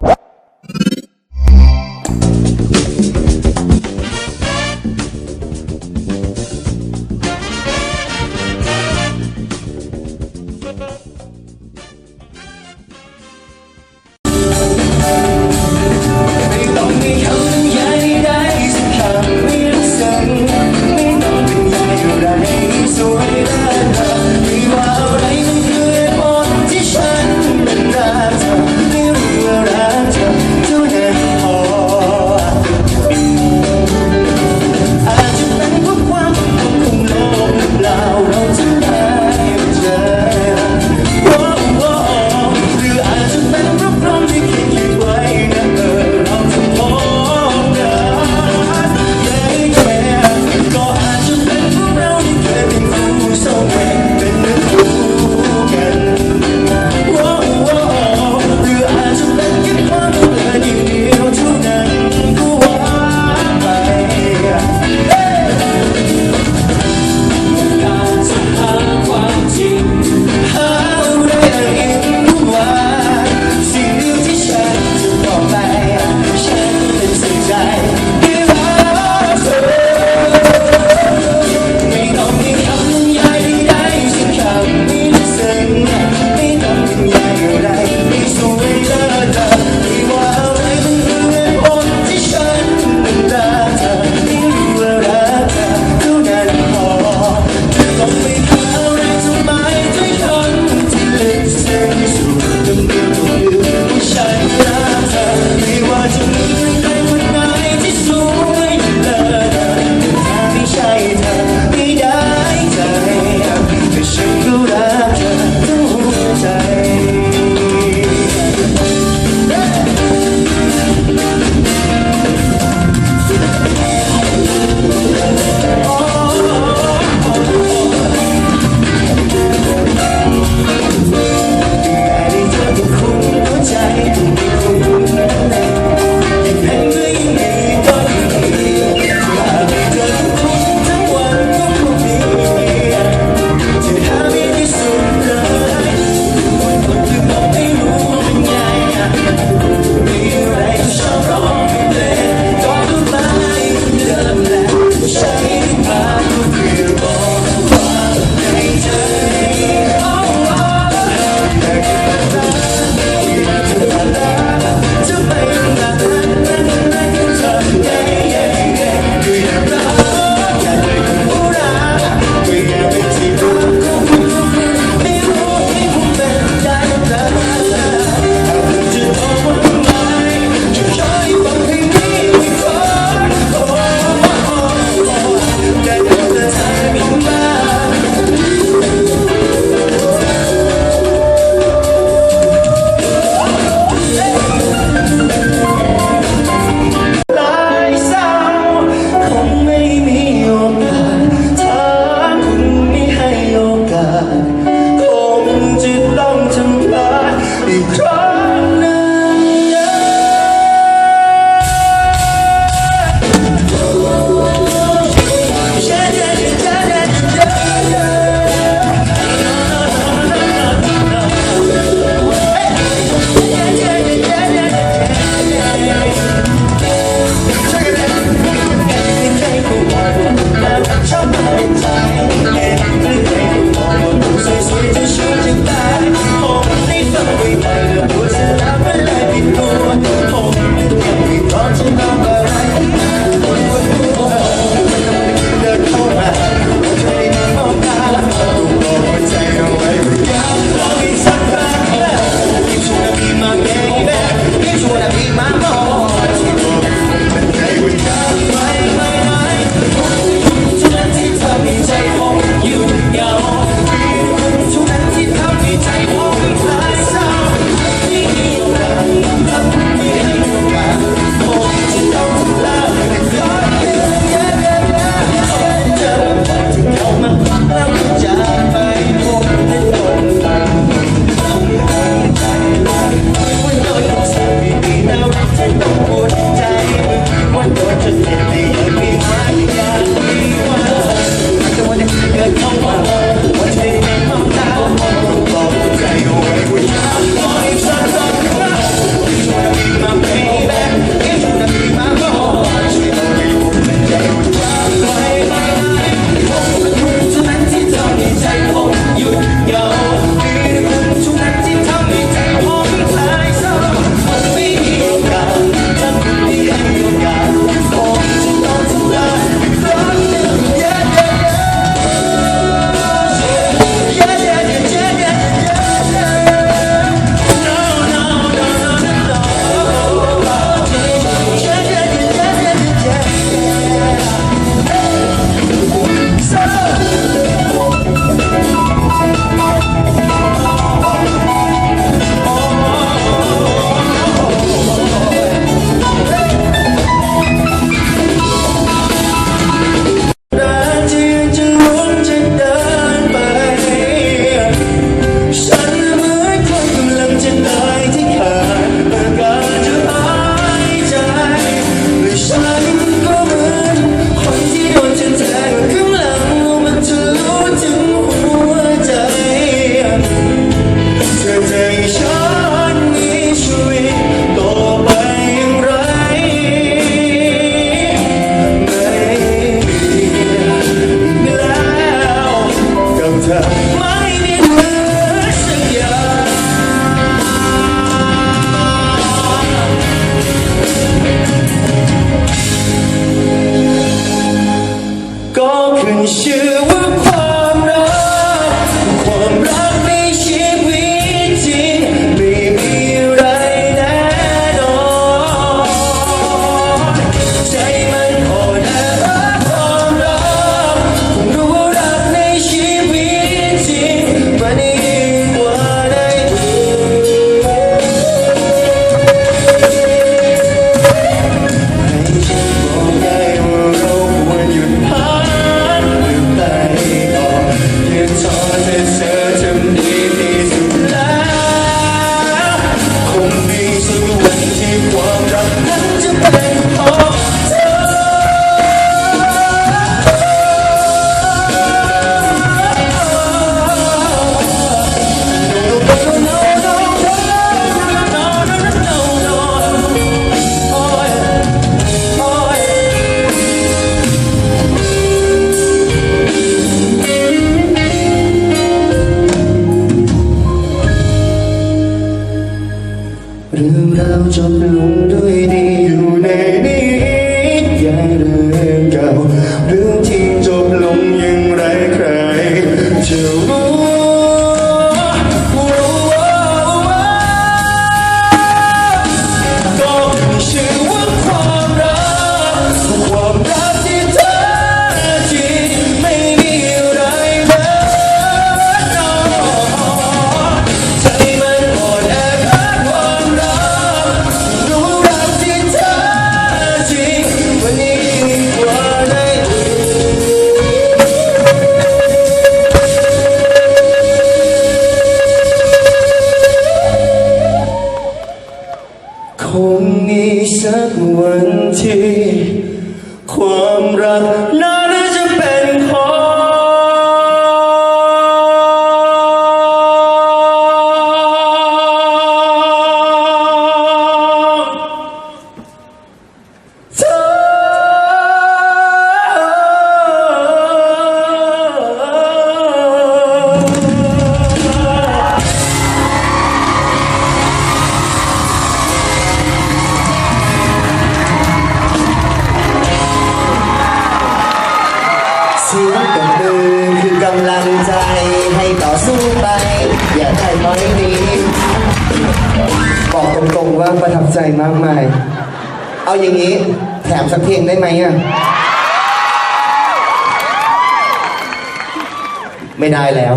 What? ทับใจมากมาย เอาอย่างนี้แถมสักเพลงได้ไหมอะ ไม่ได้แล้ว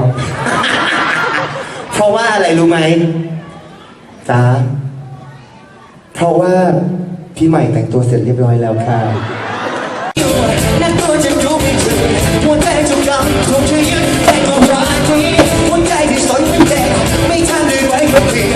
เพราะว่าอะไรรู้ไหมจ้าเพราะว่าพี่ใหม่แต่งตัวเสร็จเรียบร้อยแล้วค่ะไม่ทันเลยไว้กับพี่